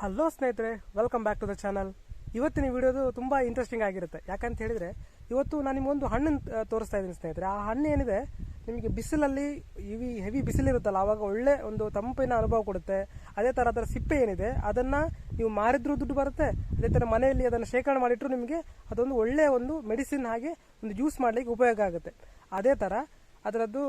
Hello ಸ್ನೇಹಿತರೆ welcome back to the channel ಇವತ್ತಿನ ವಿಡಿಯೋದು ತುಂಬ ಇಂಟ್ರೆಸ್ಟಿಂಗ್ ಆಗಿರುತ್ತೆ. ಯಾಕಂತ ಹೇಳಿದರೆ, ಇವತ್ತು ನಾನು ನಿಮಗೊಂದು ಹಣ್ಣನ್ನು ತೋರಿಸ್ತಾ ಇದ್ದೀನಿ ಸ್ನೇಹಿತರೆ. ಆ ಹಣ್ಣು ಏನಿದೆ, ನಿಮಗೆ ಬಿಸಿಲಲ್ಲಿ ಇವಿ ಹೆವಿ ಬಿಸಿಲಿರುತ್ತಲ್ಲ ಆವಾಗ ಒಳ್ಳೆ ಒಂದು ತಂಪಿನ ಅನುಭವ ಕೊಡುತ್ತೆ. ಅದೇ ಥರ ಅದರ ಸಿಪ್ಪೆ ಏನಿದೆ, ಅದನ್ನು ನೀವು ಮಾರಿದ್ರೂ ದುಡ್ಡು ಬರುತ್ತೆ, ಅದೇ ಥರ ಮನೆಯಲ್ಲಿ ಅದನ್ನು ಶೇಖರಣೆ ಮಾಡಿಟ್ರು ನಿಮಗೆ ಅದೊಂದು ಒಳ್ಳೆಯ ಒಂದು ಮೆಡಿಸಿನ್ ಹಾಗೆ ಒಂದು ಜ್ಯೂಸ್ ಮಾಡಲಿಕ್ಕೆ ಉಪಯೋಗ ಆಗುತ್ತೆ. ಅದೇ ಥರ ಅದರದ್ದು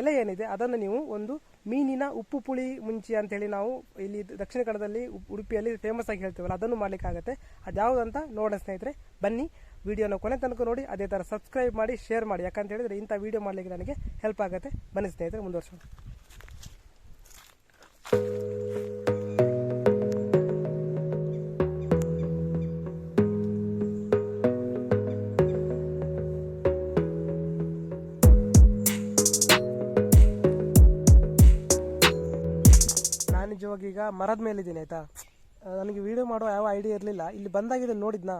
ಎಲೆ ಏನಿದೆ, ಅದನ್ನು ನೀವು ಒಂದು ಮೀನಿನ ಉಪ್ಪು ಪುಳಿ ಮುಂಚಿ ಅಂತೇಳಿ ನಾವು ಇಲ್ಲಿ ದಕ್ಷಿಣ ಕನ್ನಡದಲ್ಲಿ ಉಡುಪಿಯಲ್ಲಿ ಫೇಮಸ್ ಆಗಿ ಹೇಳ್ತೇವಲ್ಲ, ಅದನ್ನು ಮಾಡ್ಲಿಕ್ಕಾಗತ್ತೆ. ಅದ್ಯಾವುದಂತ ನೋಡೋಣ ಸ್ನೇಹಿತರೆ, ಬನ್ನಿ, ವಿಡಿಯೋನ ಕೊನೆ ತನಕ ನೋಡಿ, ಅದೇ ಥರ ಸಬ್ಸ್ಕ್ರೈಬ್ ಮಾಡಿ ಶೇರ್ ಮಾಡಿ, ಯಾಕಂತ ಹೇಳಿದ್ರೆ ಇಂಥ ವಿಡಿಯೋ ಮಾಡಲಿಕ್ಕೆ ನನಗೆ ಹೆಲ್ಪ್ ಆಗುತ್ತೆ. ಬನ್ನಿ ಸ್ನೇಹಿತರೆ, ಮುಂದುವರ್ಸೋಣ. ನಿಜವಾಗಿ ಈಗ ಮರದ ಮೇಲಿದ್ದೀನಿ, ಆಯ್ತಾ? ನನಗೆ ವಿಡಿಯೋ ಮಾಡೋ ಯಾವ ಐಡಿಯಾ ಇರಲಿಲ್ಲ. ಇಲ್ಲಿ ಬಂದಾಗ ಇದನ್ನು ನೋಡಿದ್ನಾ?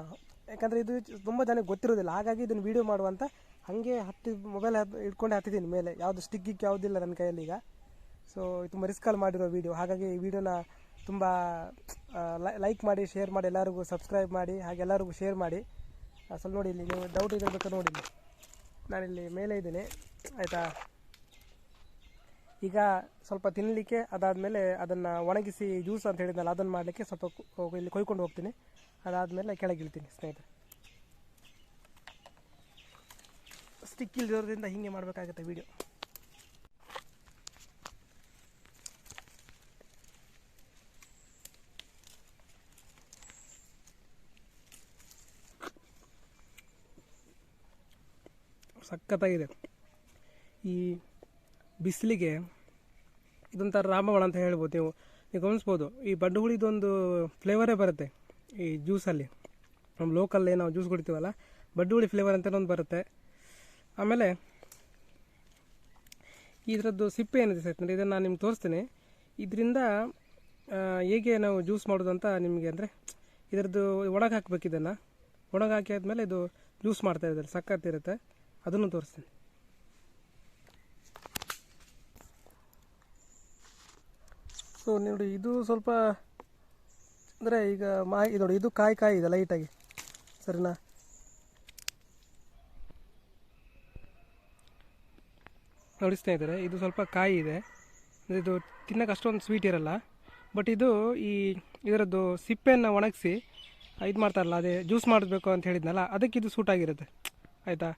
ಯಾಕಂದರೆ ಇದು ತುಂಬ ಜನಕ್ಕೆ ಗೊತ್ತಿರೋದಿಲ್ಲ. ಹಾಗಾಗಿ ಇದನ್ನು ವೀಡಿಯೋ ಮಾಡುವಂತ ಹಾಗೆ ಹತ್ತಿ ಮೊಬೈಲ್ ಇಟ್ಕೊಂಡು ಹತ್ತಿದ್ದೀನಿ ಮೇಲೆ. ಯಾವುದು ಸ್ಟಿಕ್ ಗಿಕ್ ಯಾವುದಿಲ್ಲ ನನ್ನ ಕೈಯಲ್ಲಿ ಈಗ. ಸೊ ತುಂಬ ರಿಸ್ಕಲ್ಲಿ ಮಾಡಿರೋ ವೀಡಿಯೋ ಹಾಗಾಗಿ ಈ ವಿಡಿಯೋನ ತುಂಬ ಲೈಕ್ ಮಾಡಿ ಶೇರ್ ಮಾಡಿ, ಎಲ್ಲರಿಗೂ ಸಬ್ಸ್ಕ್ರೈಬ್ ಮಾಡಿ, ಹಾಗೆ ಎಲ್ಲರಿಗೂ ಶೇರ್ ಮಾಡಿ. ಅಸಲು ನೋಡಿ ಇಲ್ಲಿ ನೀವು ಡೌಟ್ ಇದೆ ಬೇಕಾದ್ರೆ ನೋಡಿ. ನಾನಿಲ್ಲಿ ಮೇಲೆ ಇದ್ದೀನಿ. ಆಯಿತಾ? ಈಗ ಸ್ವಲ್ಪ ತಿನ್ನಲಿಕ್ಕೆ ಅದಾದಮೇಲೆ ಅದನ್ನು ಒಣಗಿಸಿ ಜ್ಯೂಸ್ ಅಂತ ಹೇಳಿದ್ನಲ್ಲ, ಅದನ್ನು ಮಾಡಲಿಕ್ಕೆ ಸ್ವಲ್ಪ ಇಲ್ಲಿ ಕೊಯ್ಕೊಂಡು ಹೋಗ್ತೀನಿ. ಅದಾದಮೇಲೆ ಕೆಳಗೆ ಇಳ್ತೀನಿ ಸ್ನೇಹಿತರೆ. ಸ್ಟಿಕ್ ಇಲ್ದಿರೋದ್ರಿಂದ ಹೀಗೆ ಮಾಡಬೇಕಾಗುತ್ತೆ ವೀಡಿಯೋ ಸಖತ್ತಾಗಿದೆ. ಈ ಬಿಸಿಲಿಗೆ ಇದೊಂಥರ ರಾಮಬಣ ಅಂತ ಹೇಳ್ಬೋದು ನೀವು. ನೀವು ಗಮನಿಸ್ಬೋದು. ಈ ಬಡ್ಡು ಹುಳಿದೊಂದು ಫ್ಲೇವರೇ ಬರುತ್ತೆ ಈ ಜ್ಯೂಸಲ್ಲಿ ನಮ್ಮ ಲೋಕಲ್ಲೇ ನಾವು ಜ್ಯೂಸ್ ಕುಡಿತೀವಲ್ಲ ಬಡ್ಡು ಹುಳಿ ಫ್ಲೇವರ್ ಅಂತ ಒಂದು ಬರುತ್ತೆ. ಆಮೇಲೆ ಇದರದ್ದು ಸಿಪ್ಪೆ ಏನಿದೆ ಸರ್? ಇದನ್ನು ನಾನು ನಿಮ್ಗೆ ತೋರಿಸ್ತೀನಿ. ಇದರಿಂದ ಹೇಗೆ ನಾವು ಜ್ಯೂಸ್ ಮಾಡೋದು ಅಂತ ನಿಮಗೆ ಅಂದರೆ, ಇದರದ್ದು ಒಣಗಿ ಹಾಕ್ಬೇಕು ಇದನ್ನು. ಒಣಗಾಕಿ ಆದಮೇಲೆ ಇದು ಜ್ಯೂಸ್ ಮಾಡ್ತಾ ಇದ್ದಾರೆ ಸಕ್ಕತ್ತಿರುತ್ತೆ ಅದನ್ನು ತೋರಿಸ್ತೀನಿ. ಸೊ, ನೋಡಿ, ಇದು ಸ್ವಲ್ಪ, ಅಂದರೆ ಈಗ ಮಾ ನೋಡಿ, ಇದು ಕಾಯಿ ಕಾಯಿ ಇದೆ ಲೈಟಾಗಿ ಸರಿನಾ? ನೋಡಿ ಇದ್ದಾರೆ. ಇದು ಸ್ವಲ್ಪ ಕಾಯಿ ಇದೆ. ಇದು ತಿನ್ನೋಕೆ ಅಷ್ಟೊಂದು ಸ್ವೀಟ್ ಇರಲ್ಲ. ಬಟ್ ಇದು ಈ ಇದರದ್ದು ಸಿಪ್ಪೆಯನ್ನು ಒಣಗಿಸಿ ಇದು ಮಾಡ್ತಾರಲ್ಲ, ಅದೇ ಜ್ಯೂಸ್ ಮಾಡಬೇಕು ಅಂತ ಹೇಳಿದ್ನಲ್ಲ, ಅದಕ್ಕೆ ಇದು ಸೂಟ್ ಆಗಿರುತ್ತೆ. ಆಯಿತಾ?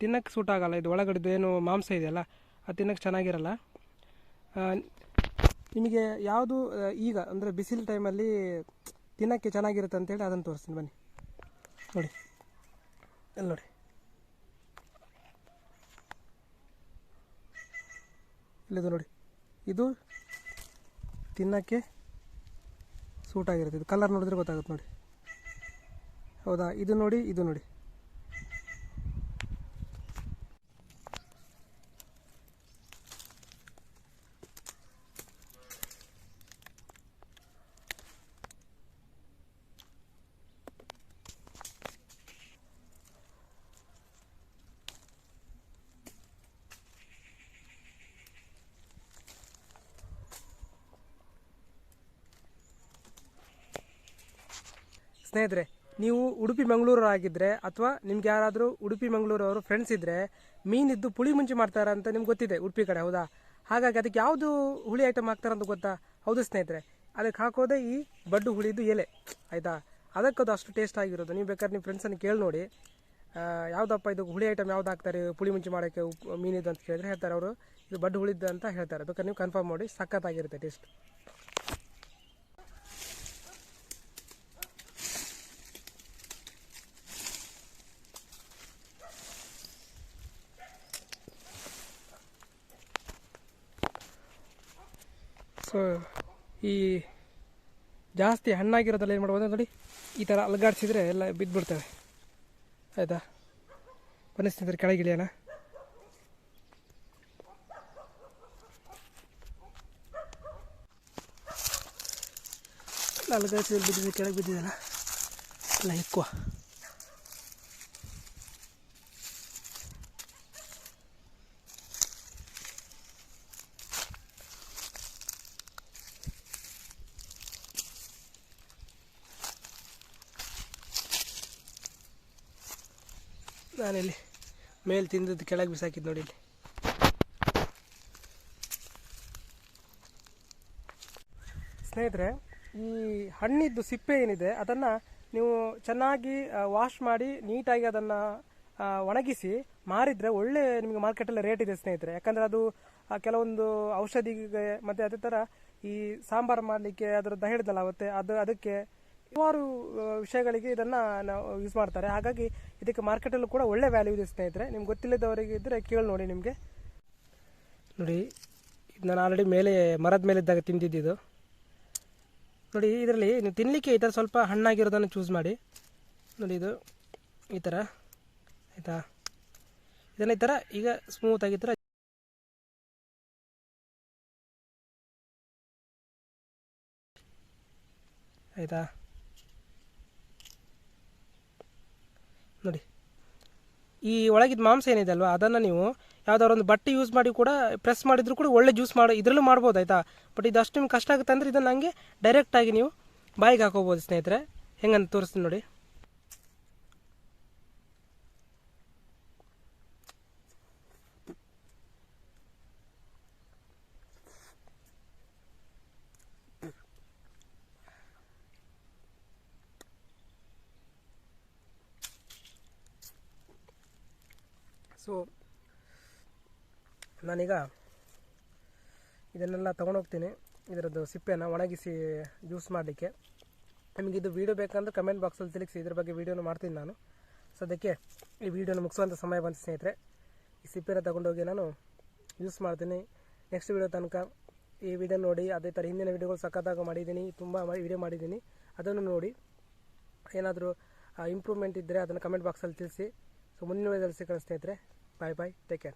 ತಿನ್ನಕ್ಕೆ ಸೂಟ್ ಆಗೋಲ್ಲ. ಇದು ಒಳಗಡೆದು ಏನು ಮಾಂಸ ಇದೆಯಲ್ಲ, ಅದು ತಿನ್ನೋಕ್ಕೆ ಚೆನ್ನಾಗಿರಲ್ಲ. ನಿಮಗೆ ಯಾವುದು ಈಗ, ಅಂದರೆ ಬಿಸಿಲು ಟೈಮಲ್ಲಿ ತಿನ್ನೋಕ್ಕೆ ಚೆನ್ನಾಗಿರುತ್ತೆ ಅಂತೇಳಿ ಅದನ್ನು ತೋರಿಸ್ತೀನಿ, ಬನ್ನಿ. ನೋಡಿ. ಅಲ್ಲಿ ನೋಡಿ. ಇಲ್ಲಿದು ನೋಡಿ. ಇದು ತಿನ್ನೋಕ್ಕೆ ಸೂಟ್ ಆಗಿರುತ್ತೆ. ಇದು ಕಲರ್ ನೋಡಿದ್ರೆ ಗೊತ್ತಾಗುತ್ತೆ ನೋಡಿ. ಹೌದಾ? ಇದು ನೋಡಿ ಇದು ನೋಡಿ. ಸ್ನೇಹಿತರೆ, ನೀವು ಉಡುಪಿ ಮಂಗಳೂರು ಆಗಿದ್ದರೆ ಅಥವಾ ನಿಮ್ಗೆ ಯಾರಾದರೂ ಉಡುಪಿ ಮಂಗಳೂರು ಅವರು ಫ್ರೆಂಡ್ಸ್ ಇದ್ದರೆ ಮೀನಿದ್ದು ಪುಳಿ ಮುಂಚೆ ಮಾಡ್ತಾರ ಅಂತ ನಿಮ್ಗೆ ಗೊತ್ತಿದೆ ಉಡುಪಿ ಕಡೆ, ಹೌದಾ? ಹಾಗಾಗಿ ಅದಕ್ಕೆ ಯಾವುದು ಹುಳಿ ಐಟಮ್ ಹಾಕ್ತಾರೆ ಅಂತ ಗೊತ್ತಾ? ಹೌದು ಸ್ನೇಹಿತರೆ, ಅದಕ್ಕೆ ಹಾಕೋದೇ ಈ ಬಡ್ಡು ಹುಳಿದು ಎಲೆ, ಆಯಿತಾ? ಅದಕ್ಕದು ಅಷ್ಟು ಟೇಸ್ಟ್ ಆಗಿರೋದು. ನೀವು ಬೇಕಾದ್ರೆ ನಿಮ್ಮ ಫ್ರೆಂಡ್ಸನ್ನು ಕೇಳಿ ನೋಡಿ. ಯಾವುದಪ್ಪ ಇದು ಹುಳಿ ಐಟಮ್ ಯಾವ್ದು ಹಾಕ್ತಾರೆ, ಪುಳಿ ಮುಂಚೆ ಮಾಡೋಕ್ಕೆ ಮೀನಿದ್ದು ಮೀನಿದು ಅಂತ ಕೇಳಿದ್ರೆ ಹೇಳ್ತಾರೆ ಅವರು. ಇದು ಬಡ್ಡು ಹುಳಿದ್ದು ಅಂತ ಹೇಳ್ತಾರೆ. ಬೇಕಾದ್ರೆ ನೀವು ಕನ್ಫರ್ಮ್ ಮಾಡಿ, ಸಖತ್ತಾಗಿರುತ್ತೆ ಟೇಸ್ಟ್ ಸೊ ಈ ಜಾಸ್ತಿ ಹಣ್ಣಾಗಿರೋದಲ್ಲ ಏನು ಮಾಡ್ಬೋದು ನೋಡಿ, ಈ ಥರ ಅಲಗಾಡಿಸಿದ್ರೆ ಎಲ್ಲ ಬಿದ್ದುಬಿಡ್ತವೆ ಆಯಿತಾ? ಬನ್ನಿಸ್ತಿದ್ರೆ ಕೆಳಗಿಳಿಯೋಣ ಅಲಗಾಡಿಸಿದ್ರೆ ಬಿದ್ದಿದೆ, ಕೆಳಗೆ ಬಿದ್ದಿದೆಲ್ಲ ಎಲ್ಲ ಎಕ್ಕುವ ನಾನಿಲ್ಲಿ ಮೇಲೆ ತಿಂದದ್ದು ಕೆಳಗೆ ಬಿಸಾಕಿದ್ದು ನೋಡಿ ಇಲ್ಲಿ. ಸ್ನೇಹಿತರೆ, ಈ ಹಣ್ಣಿದ್ದು ಸಿಪ್ಪೆ ಏನಿದೆ, ಅದನ್ನು ನೀವು ಚೆನ್ನಾಗಿ ವಾಶ್ ಮಾಡಿ, ನೀಟಾಗಿ ಅದನ್ನು ಒಣಗಿಸಿ, ಮಾರಿದರೆ ಒಳ್ಳೆ ನಿಮಗೆ ಮಾರ್ಕೆಟಲ್ಲಿ ರೇಟ್ ಇದೆ ಸ್ನೇಹಿತರೆ. ಯಾಕಂದರೆ ಅದು ಕೆಲವೊಂದು ಔಷಧಿಗೆ ಮತ್ತು ಅದೇ ಥರ ಈ ಸಾಂಬಾರು ಮಾಡಲಿಕ್ಕೆ ಅದರದ್ದು ಹೇಳಿದಲ್ಲ ಅವತ್ತೆ, ಅದು ಅದಕ್ಕೆ ಹಲವಾರು ವಿಷಯಗಳಿಗೆ ಇದನ್ನು ನಾವು ಯೂಸ್ ಮಾಡ್ತಾರೆ. ಹಾಗಾಗಿ ಇದಕ್ಕೆ ಮಾರ್ಕೆಟಲ್ಲೂ ಕೂಡ ಒಳ್ಳೆ ವ್ಯಾಲ್ಯೂ ಇದೆ ಸ್ನೇಹಿತರೆ. ನಿಮ್ಗೆ ಗೊತ್ತಿಲ್ಲದವರಿಗೆ ಇದ್ದರೆ ಕೇಳಿ ನೋಡಿ ನಿಮಗೆ. ನೋಡಿ ನಾನು ಆಲ್ರೆಡಿ ಮೇಲೆ, ಮರದ ಮೇಲೆ ಇದ್ದಾಗ ತಿಂದಿದ್ದು ನೋಡಿ, ಇದರಲ್ಲಿ ನೀವು ತಿನ್ನಲಿಕ್ಕೆ ಈ ಥರ ಸ್ವಲ್ಪ ಹಣ್ಣಾಗಿರೋದನ್ನು ಚೂಸ್ ಮಾಡಿ. ನೋಡಿ ಇದು, ಈ ಥರ ಆಯಿತಾ? ಇದನ್ನು ಈ ಥರ ಈಗ ಸ್ಮೂತ್ ಥರ ಆಯಿತಾ? ನೋಡಿ. ಈ ಒಳಗಿದ ಮಾಂಸ ಏನಿದೆ ಅಲ್ವಾ, ಅದನ್ನು ನೀವು ಯಾವ್ದಾದ್ರು ಒಂದು ಬಟ್ಟೆ ಯೂಸ್ ಮಾಡಿ ಕೂಡ ಪ್ರೆಸ್ ಮಾಡಿದರೂ ಕೂಡ ಒಳ್ಳೆ ಜ್ಯೂಸ್ ಮಾಡಿ, ಇದರಲ್ಲೂ ಮಾಡ್ಬೋದು, ಆಯಿತಾ? ಬಟ್ ಇದು ಅಷ್ಟು ನಿಮ್ಗೆ ಕಷ್ಟ ಆಗುತ್ತೆ ಅಂದರೆ ಇದನ್ನು ಹಂಗೆ ಡೈರೆಕ್ಟಾಗಿ ನೀವು ಬಾಯಿಗೆ ಹಾಕೋಬೋದು ಸ್ನೇಹಿತರೆ. ಹೆಂಗಂತ ತೋರಿಸ್ತೀನಿ ನೋಡಿ. ಸೊ ನಾನೀಗ ಇದನ್ನೆಲ್ಲ ತೊಗೊಂಡೋಗ್ತೀನಿ. ಇದರದ್ದು ಸಿಪ್ಪೆಯನ್ನು ಒಣಗಿಸಿ ಜ್ಯೂಸ್ ಮಾಡಲಿಕ್ಕೆ. ಇದು ವೀಡಿಯೋ ಬೇಕಂದ್ರೆ ಕಮೆಂಟ್ ಬಾಕ್ಸಲ್ಲಿ ತಿಳಿಸಿ ಇದ್ರ ಬಗ್ಗೆ ವೀಡಿಯೋನು ಮಾಡ್ತೀನಿ ನಾನು. ಸದ್ಯಕ್ಕೆ ಈ ವಿಡಿಯೋನ ಮುಗಿಸುವಂಥ ಸಮಯ ಬಂತು ಸ್ನೇಹಿತರೆ. ಈ ಸಿಪ್ಪೆನ ತಗೊಂಡೋಗಿ ನಾನು ಯೂಸ್ ಮಾಡ್ತೀನಿ. ನೆಕ್ಸ್ಟ್ ವೀಡಿಯೋ ತನಕ ಈ ವಿಡಿಯೋ ನೋಡಿ, ಅದೇ ಥರ ಹಿಂದಿನ ವೀಡಿಯೋಗಳು ಸಖತ್ತಾಗಿ ಮಾಡಿದ್ದೀನಿ. ತುಂಬ ವೀಡಿಯೋ ಮಾಡಿದ್ದೀನಿ. ಅದನ್ನು ನೋಡಿ ಏನಾದರೂ ಇಂಪ್ರೂವ್ಮೆಂಟ್ ಇದ್ದರೆ ಅದನ್ನು ಕಮೆಂಟ್ ಬಾಕ್ಸಲ್ಲಿ ತಿಳಿಸಿ. ಸೊ ಮುಂದಿನ ವೀಡಿಯೋದಲ್ಲಿ ಸಿಗೋಣ ಸ್ನೇಹಿತರೆ. Bye bye. Take care.